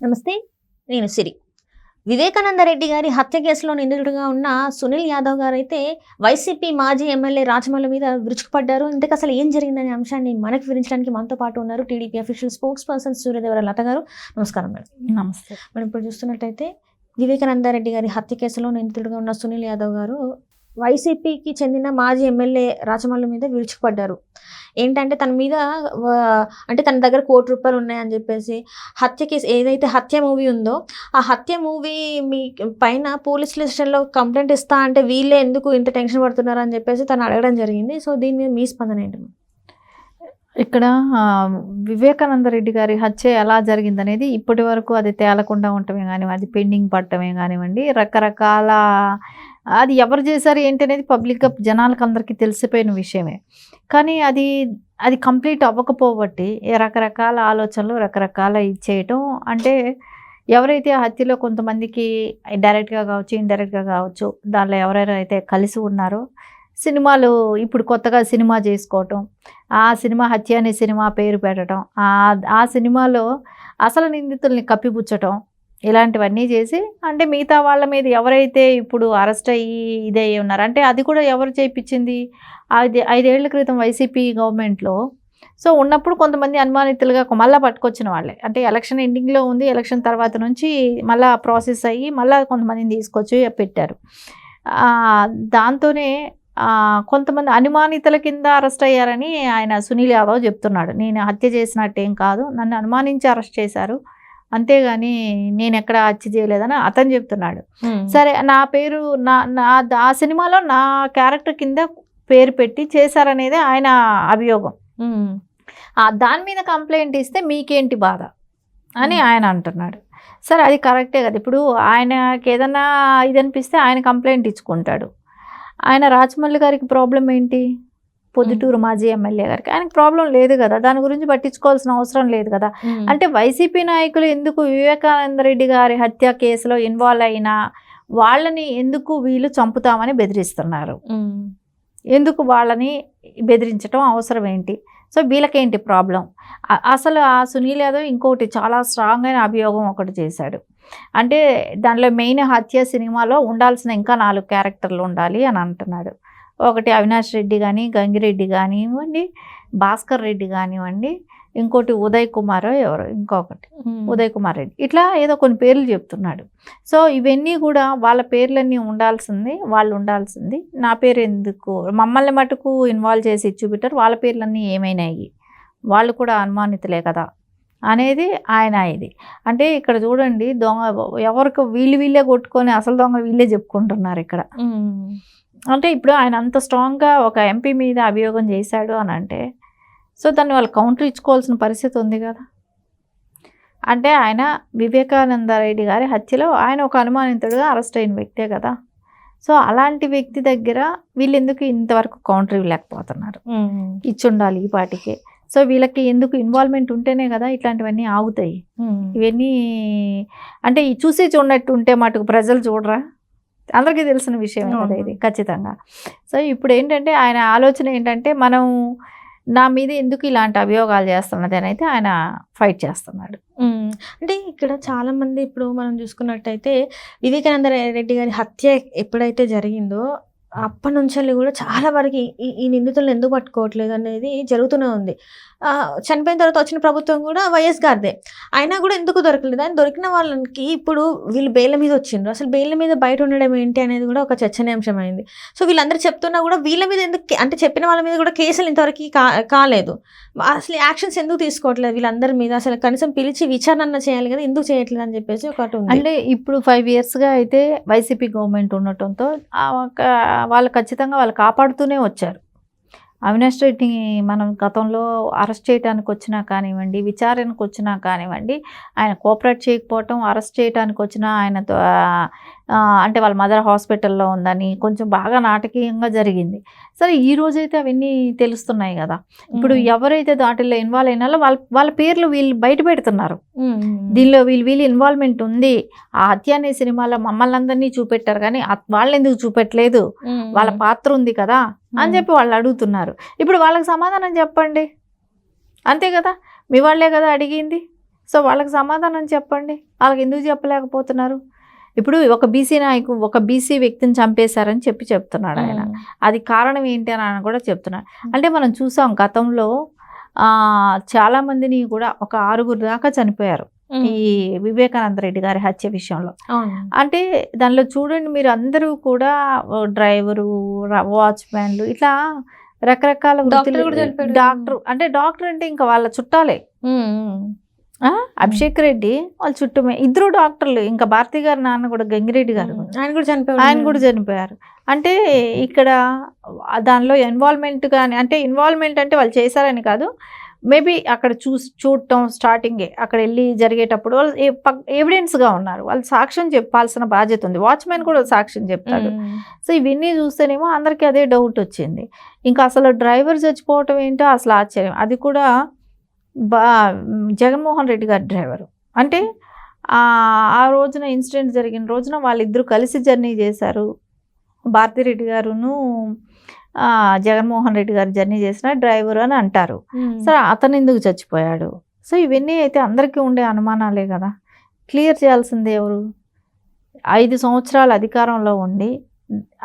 నమస్తే నేను సిరి. వివేకానంద రెడ్డి గారి హత్య కేసులో నిందితుడిగా ఉన్న సునీల్ యాదవ్ గారు అయితే వైసీపీ మాజీ ఎమ్మెల్యే రాజమౌళి మీద విరుచుకుపడ్డారు. ఇంతకు అసలు ఏం జరిగిందనే అంశాన్ని మనకు వివరించడానికి మనతో పాటు ఉన్నారు TDP official spokesperson Suryadevara Latha garu. నమస్కారం మేడం. నమస్తే. మనం ఇప్పుడు చూస్తున్నట్టయితే వివేకానంద రెడ్డి గారి హత్య కేసులో నిందితుడిగా ఉన్న సునీల్ యాదవ్ గారు వైసీపీకి చెందిన మాజీ ఎమ్మెల్యే రాజమౌళి మీద విరుచుకుపడ్డారు. ఏంటంటే తన మీద అంటే తన దగ్గర కోటి రూపాయలు ఉన్నాయని చెప్పేసి హత్య కేసు ఏదైతే హత్య మూవీ ఉందో ఆ హత్య మూవీ మీ పైన పోలీస్ స్టేషన్లో కంప్లైంట్ ఇస్తా అంటే వీళ్ళే ఎందుకు ఇంత టెన్షన్ పడుతున్నారు అని చెప్పేసి తను అడగడం జరిగింది. సో దీని మీద మీ స్పందన ఏంటి ఇక్కడ వివేకానంద రెడ్డి గారి హత్య ఎలా జరిగిందనేది ఇప్పటి వరకు అది తేలకుండా ఉండటమే కానివ్వండి అది పెండింగ్ పడటమే కానివ్వండి రకరకాల అది ఎవరు చేశారు ఏంటి అనేది పబ్లిక్గా జనాలకు అందరికీ తెలిసిపోయిన విషయమే. కానీ అది అది కంప్లీట్ అవ్వకపోబట్టి రకరకాల ఆలోచనలు రకరకాల ఇచ్చేయటం చేయటం అంటే ఎవరైతే ఆ హత్యలో కొంతమందికి డైరెక్ట్గా కావచ్చు ఇండైరెక్ట్గా కావచ్చు దానిలో ఎవరెవరైతే కలిసి ఉన్నారో సినిమాలు ఇప్పుడు కొత్తగా సినిమా చేసుకోవటం ఆ సినిమా హత్య అనే సినిమా పేరు పెట్టడం ఆ ఆ సినిమాలో అసలు నిందితుల్ని కప్పిపుచ్చటం ఇలాంటివన్నీ చేసి అంటే మిగతా వాళ్ళ మీద ఎవరైతే ఇప్పుడు అరెస్ట్ అయ్యి ఇదే ఉన్నారు అంటే అది కూడా ఎవరు చేయించింది ఐదు ఐదేళ్ళ క్రితం వైసీపీ గవర్నమెంట్లో. సో ఉన్నప్పుడు కొంతమంది అనుమానితులుగా మళ్ళీ పట్టుకొచ్చిన వాళ్ళే. అంటే ఎలక్షన్ ఎండింగ్లో ఉంది ఎలక్షన్ తర్వాత నుంచి మళ్ళీ ప్రాసెస్ అయ్యి మళ్ళీ కొంతమందిని తీసుకొచ్చి పెట్టారు. దాంతోనే కొంతమంది అనుమానితుల కింద అరెస్ట్ అయ్యారని ఆయన సునీల్ యాదవ్ చెప్తున్నాడు. నేను హత్య చేసినట్టేం కాదు. నన్ను అనుమానించి అరెస్ట్ చేశారు. అంతేగాని నేను ఎక్కడ హత్య చేయలేదని అతను చెప్తున్నాడు. సరే నా పేరు నా నా ఆ సినిమాలో నా క్యారెక్టర్ కింద పేరు పెట్టి చేశారనేది ఆయన అభియోగం. దాని మీద కంప్లైంట్ ఇస్తే మీకేంటి బాధ? అని. ఆయన అంటున్నాడు. సరే అది కరెక్టే కదా. ఇప్పుడు ఆయనకి ఏదన్నా ఇది అనిపిస్తే ఆయన కంప్లైంట్ ఇచ్చుకుంటాడు. ఆయన రాజమౌళి గారికి ప్రాబ్లం ఏంటి? పొద్దుటూరు మాజీ ఎమ్మెల్యే గారికి. ఆయనకి ప్రాబ్లం లేదు కదా. దాని గురించి పట్టించుకోవాల్సిన అవసరం లేదు కదా. అంటే వైసీపీ నాయకులు ఎందుకు వివేకానంద రెడ్డి గారి హత్య కేసులో ఇన్వాల్వ్ అయినా వాళ్ళని ఎందుకు వీళ్ళు చంపుతామని బెదిరిస్తున్నారు? ఎందుకు వాళ్ళని బెదిరించడం అవసరం ఏంటి? సో వీళ్ళకేంటి ప్రాబ్లం అసలు ఆ సునీల్ యాదవ్ ఇంకొకటి చాలా స్ట్రాంగ్ అయిన అభియోగం ఒకటి చేశాడు. అంటే దానిలో మెయిన్ హత్య సినిమాలో ఉండాల్సిన ఇంకా నాలుగు క్యారెక్టర్లు ఉండాలి అని అంటున్నాడు. ఒకటి అవినాష్ రెడ్డి కానీ గంగిరెడ్డి కానివ్వండి భాస్కర్ రెడ్డి కానివ్వండి ఇంకోటి ఉదయ్ కుమార్ ఎవరు ఇంకొకటి ఉదయ్ కుమార్ రెడ్డి. ఇట్లా ఏదో కొన్ని పేర్లు చెప్తున్నాడు. సో ఇవన్నీ కూడా వాళ్ళ పేర్లన్నీ ఉండాల్సింది వాళ్ళు ఉండాల్సింది. నా పేరు ఎందుకు? మమ్మల్ని మటుకు ఇన్వాల్వ్ చేసి చూపెట్టారు వాళ్ళ పేర్లన్నీ ఏమైనాయి? వాళ్ళు కూడా అనుమానితులే కదా? అనేది ఆయన ఇది. అంటే ఇక్కడ చూడండి దొంగ ఎవరికి వీళ్ళు వీళ్ళే కొట్టుకొని అసలు దొంగ వీళ్ళే చెప్పుకుంటున్నారు ఇక్కడ. అంటే ఇప్పుడు ఆయన అంత స్ట్రాంగ్గా ఒక ఎంపీ మీద అభియోగం చేశాడు అని అంటే సో దాన్ని వాళ్ళు కౌంటర్ ఇచ్చుకోవాల్సిన పరిస్థితి ఉంది కదా. అంటే ఆయన వివేకానంద రెడ్డి గారి హత్యలో ఆయన ఒక అనుమానితుడుగా అరెస్ట్ అయిన వ్యక్తే కదా. సో అలాంటి వ్యక్తి దగ్గర వీళ్ళు ఎందుకు ఇంతవరకు కౌంటర్ ఇవ్వలేకపోతున్నారు? ఇచ్చుండాలి ఈ పాటికే. సో వీళ్ళకి ఎందుకు ఇన్వాల్వ్మెంట్ ఉంటేనే కదా ఇట్లాంటివన్నీ ఆగుతాయి. ఇవన్నీ అంటే ఈ చూసి చూడనట్టు ఉంటే మటుకు ప్రజలు చూడరా? అందరికీ తెలిసిన విషయం కదా ఇది ఖచ్చితంగా. సో ఇప్పుడు ఏంటంటే ఆయన ఆలోచన ఏంటంటే మనం నా మీద ఎందుకు ఇలాంటి అభియోగాలు చేస్తున్నది అని అయితే ఆయన ఫైట్ చేస్తున్నాడు. అంటే ఇక్కడ చాలా మంది ఇప్పుడు మనం చూసుకున్నట్టయితే వివేకానంద రెడ్డి గారి హత్య ఎప్పుడైతే జరిగిందో అప్పటి నుంచి కూడా చాలా వరకు ఈ ఈ నిందితులను ఎందుకు పట్టుకోవట్లేదు అనేది జరుగుతూనే ఉంది. చనిపోయిన తర్వాత వచ్చిన ప్రభుత్వం కూడా వైఎస్ గారిదే. అయినా కూడా ఎందుకు దొరకలేదు? అని దొరికిన వాళ్ళకి ఇప్పుడు వీళ్ళు బెయిల్ మీద వచ్చిండ్రు. అసలు బెయిల్ మీద బయట ఉండడం ఏంటి అనేది కూడా ఒక చర్చనీయాంశం అయింది సో వీళ్ళందరూ చెప్తున్నా కూడా వీళ్ళ మీద ఎందుకు అంటే చెప్పిన వాళ్ళ మీద కూడా కేసులు ఇంతవరకు కా కాలేదు. అసలు యాక్షన్స్ ఎందుకు తీసుకోవట్లేదు వీళ్ళందరి మీద? అసలు కనీసం పిలిచి విచారణ చేయాలి కదా ఎందుకు చేయట్లేదు అని చెప్పేసి ఒకటి ఉంది. అంటే ఇప్పుడు ఫైవ్ ఇయర్స్గా అయితే వైసీపీ గవర్నమెంట్ ఉండటంతో ఆ ఒక- వాళ్ళు ఖచ్చితంగా వాళ్ళు కాపాడుతూనే వచ్చారు. అవినాష్ రెడ్డిని మనం గతంలో అరెస్ట్ చేయడానికి వచ్చినా కానివ్వండి విచారణకు వచ్చినా కానివ్వండి ఆయన కోఆపరేట్ చేయకపోవటం అరెస్ట్ చేయడానికి వచ్చినా ఆయన అంటే వాళ్ళ మదర్ హాస్పిటల్లో ఉందని కొంచెం బాగా నాటకీయంగా జరిగింది. సరే ఈ రోజైతే అవన్నీ తెలుస్తున్నాయి కదా. ఇప్పుడు. ఎవరైతే దాటిల్లో ఇన్వాల్వ్ అయినా వాళ్ళ వాళ్ళ పేర్లు వీళ్ళు బయట పెడుతున్నారు. దీనిలో వీళ్ళు వీళ్ళు ఇన్వాల్వ్మెంట్ ఉంది. ఆ హత్య అనే సినిమాలో మమ్మల్ని అందరినీ చూపెట్టారు కానీ వాళ్ళు ఎందుకు చూపెట్టలేదు. వాళ్ళ పాత్ర ఉంది కదా అని. చెప్పి వాళ్ళు అడుగుతున్నారు. ఇప్పుడు వాళ్ళకి సమాధానం చెప్పండి. అంతే కదా? మీ వాళ్ళే కదా అడిగింది. సో వాళ్ళకి సమాధానం చెప్పండి. వాళ్ళకి ఎందుకు చెప్పలేకపోతున్నారు? ఇప్పుడు ఒక బీసీ నాయకు ఒక బీసీ వ్యక్తిని చంపేశారని చెప్పి చెప్తున్నాడు ఆయన. అది కారణం ఏంటి అని ఆయన కూడా చెప్తున్నాడు. అంటే మనం చూసాం గతంలో ఆ, చాలా మందిని కూడా ఒక ఆరుగురు దాకా చనిపోయారు ఈ వివేకానంద రెడ్డి గారి హత్య విషయంలో. అంటే దానిలో చూడండి మీరు అందరూ కూడా డ్రైవరు వాచ్మ్యాన్లు ఇట్లా రకరకాల డాక్టర్ అంటే డాక్టర్ అంటే ఇంకా వాళ్ళ చుట్టాలే? అభిషేక్ రెడ్డి వాళ్ళ చుట్టూమే. ఇద్దరు డాక్టర్లు ఇంకా భారతి గారి నాన్న కూడా గంగిరెడ్డి గారు. ఆయన కూడా చనిపోయాడు. ఆయన కూడా చనిపోయారు. అంటే ఇక్కడ దానిలో ఇన్వాల్వ్మెంట్ కానీ అంటే ఇన్వాల్వ్మెంట్ అంటే వాళ్ళు చేశారని కాదు. మేబీ అక్కడ చూసి చూడటం స్టార్టింగే అక్కడ వెళ్ళి జరిగేటప్పుడు వాళ్ళు ఎవిడెన్స్గా ఉన్నారు. వాళ్ళు సాక్ష్యం చెప్పాల్సిన బాధ్యత ఉంది. వాచ్మెన్ కూడా సాక్ష్యం చెప్తాడు సో ఇవన్నీ చూస్తేనేమో అందరికీ అదే డౌట్ వచ్చింది. ఇంకా అసలు డ్రైవర్ చచ్చిపోవటం ఏంటో అసలు ఆశ్చర్యం. అది కూడా బా జగన్మోహన్ రెడ్డి గారి డ్రైవరు. అంటే ఆ రోజున ఇన్సిడెంట్ జరిగిన రోజున వాళ్ళిద్దరూ కలిసి జర్నీ చేశారు. భారతిరెడ్డి గారును జగన్మోహన్ రెడ్డి గారు జర్నీ చేసిన డ్రైవర్ అని అంటారు. సరే అతను ఎందుకు చచ్చిపోయాడు? సో ఇవన్నీ అయితే అందరికీ ఉండే అనుమానాలే కదా. క్లియర్ చేయాల్సింది ఎవరు? ఐదు సంవత్సరాలు అధికారంలో ఉండి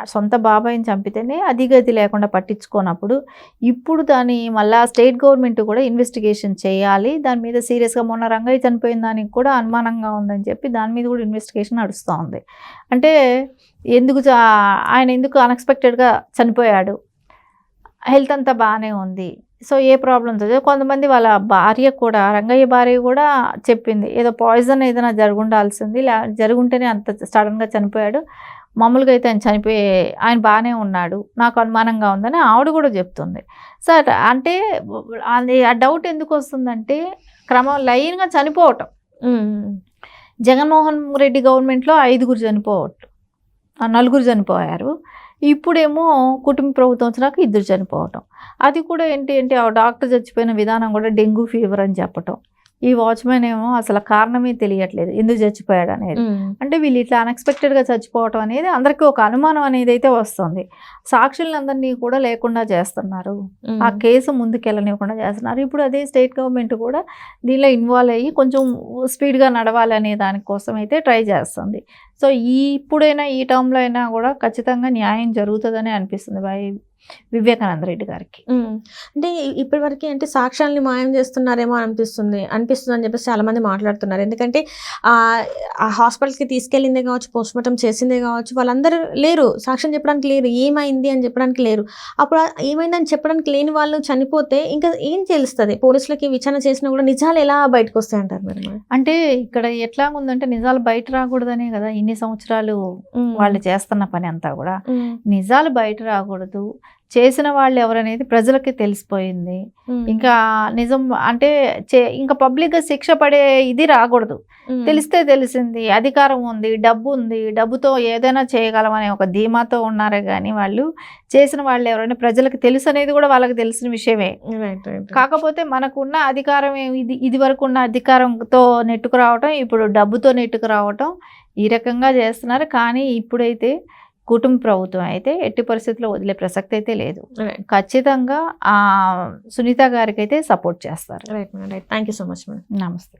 సొంత బాబాయిని చంపితేనే అధిగతి లేకుండా పట్టించుకోనప్పుడు ఇప్పుడు దాన్ని మళ్ళా స్టేట్ గవర్నమెంట్ కూడా ఇన్వెస్టిగేషన్ చేయాలి. దాని మీద సీరియస్గా మొన్న రంగయ్య చనిపోయిన దానికి కూడా అనుమానంగా ఉందని చెప్పి దాని మీద కూడా ఇన్వెస్టిగేషన్ నడుస్తూ ఉంది. అంటే ఎందుకు చా- ఆయన ఎందుకు అన్ఎక్స్పెక్టెడ్గా చనిపోయాడు? హెల్త్ అంతా బాగానే ఉంది. సో ఏ ప్రాబ్లమ్స్ కొంతమంది వాళ్ళ భార్య కూడా రంగయ్య భార్య కూడా చెప్పింది. ఏదో పాయిజన్ ఏదైనా జరుగుండాల్సింది లే జరుగుంటేనే అంత సడన్గా చనిపోయాడు. మామూలుగా అయితే ఆయన చనిపోయే ఆయన బాగానే ఉన్నాడు నాకు అనుమానంగా ఉందని ఆవిడ కూడా చెప్తుంది. సార్ అంటే అది ఆ డౌట్ ఎందుకు వస్తుందంటే క్రమం లైన్గా చనిపోవటం. జగన్మోహన్ రెడ్డి గవర్నమెంట్లో ఐదుగురు చనిపోవటం ఆ నలుగురు చనిపోయారు. ఇప్పుడేమో కుటుంబ ప్రభుత్వం వచ్చినాక ఇద్దరు చనిపోవటం. అది కూడా ఏంటి అంటే ఆ డాక్టర్ చచ్చిపోయిన విధానం కూడా డెంగ్యూ ఫీవర్ అని చెప్పటం. ఈ వాచ్మెన్ ఏమో అసలు కారణమే తెలియట్లేదు. ఎందుకు చచ్చిపోయాడు అనేది. అంటే వీళ్ళు ఇట్లా అన్ఎక్స్పెక్టెడ్గా చచ్చిపోవటం అనేది అందరికీ ఒక అనుమానం అనేది అయితే వస్తుంది. సాక్షులందరినీ కూడా లేకుండా చేస్తున్నారు. ఆ కేసు ముందుకెళ్ళనివ్వకుండా చేస్తున్నారు. ఇప్పుడు అదే స్టేట్ గవర్నమెంట్ కూడా దీనిలో ఇన్వాల్వ్ అయ్యి కొంచెం స్పీడ్గా నడవాలనే దానికోసం అయితే ట్రై చేస్తుంది. సో ఈ ఇప్పుడైనా ఈ టర్మ్లో అయినా కూడా ఖచ్చితంగా న్యాయం జరుగుతుందని అనిపిస్తుంది. బై వివేకానంద రెడ్డి గారికి. అంటే ఇప్పటి వరకు అంటే సాక్ష్యాల్ని మాయం చేస్తున్నారేమో అనిపిస్తుంది అనిపిస్తుంది అని చెప్పేసి చాలా మంది మాట్లాడుతున్నారు. ఎందుకంటే ఆ హాస్పిటల్కి తీసుకెళ్ళిందే కావచ్చు పోస్ట్ మార్టం చేసిందే కావచ్చు వాళ్ళందరూ లేరు. సాక్ష్యం చెప్పడానికి లేరు. ఏమైంది అని చెప్పడానికి లేరు. అప్పుడు ఏమైందని చెప్పడానికి లేని వాళ్ళు చనిపోతే ఇంకా ఏం తెలుస్తుంది పోలీసులకి విచారణ చేసినా కూడా నిజాలు ఎలా బయటకు వస్తాయి అంటారు మీరు? అంటే ఇక్కడ ఎట్లా ఉందంటే నిజాలు బయట రాకూడదనే కదా ఇన్ని సంవత్సరాలు. వాళ్ళు చేస్తున్న పని అంతా కూడా. నిజాలు బయట రాకూడదు. చేసిన వాళ్ళు ఎవరనేది ప్రజలకి తెలిసిపోయింది. ఇంకా నిజం అంటే ఇంకా పబ్లిక్గా శిక్ష పడే ఇది రాకూడదు. తెలిస్తే తెలిసింది అధికారం ఉంది డబ్బు ఉంది డబ్బుతో ఏదైనా చేయగలమనే ఒక ధీమాతో ఉన్నారే కానీ వాళ్ళు చేసిన వాళ్ళు ఎవరైనా ప్రజలకు తెలుసు అనేది కూడా వాళ్ళకి తెలిసిన విషయమే. కాకపోతే మనకున్న అధికారం ఇది ఇది వరకు ఉన్న అధికారంతో నెట్టుకు రావటం ఇప్పుడు డబ్బుతో నెట్టుకు రావటం ఈ రకంగా చేస్తున్నారు. కానీ ఇప్పుడైతే కుటుంబ ప్రభుత్వం అయితే ఎట్టి పరిస్థితుల్లో వదిలే ప్రసక్తి అయితే లేదు. ఖచ్చితంగా ఆ సునీత గారికి అయితే సపోర్ట్ చేస్తారు. Right madam right thank you so much madam నమస్తే.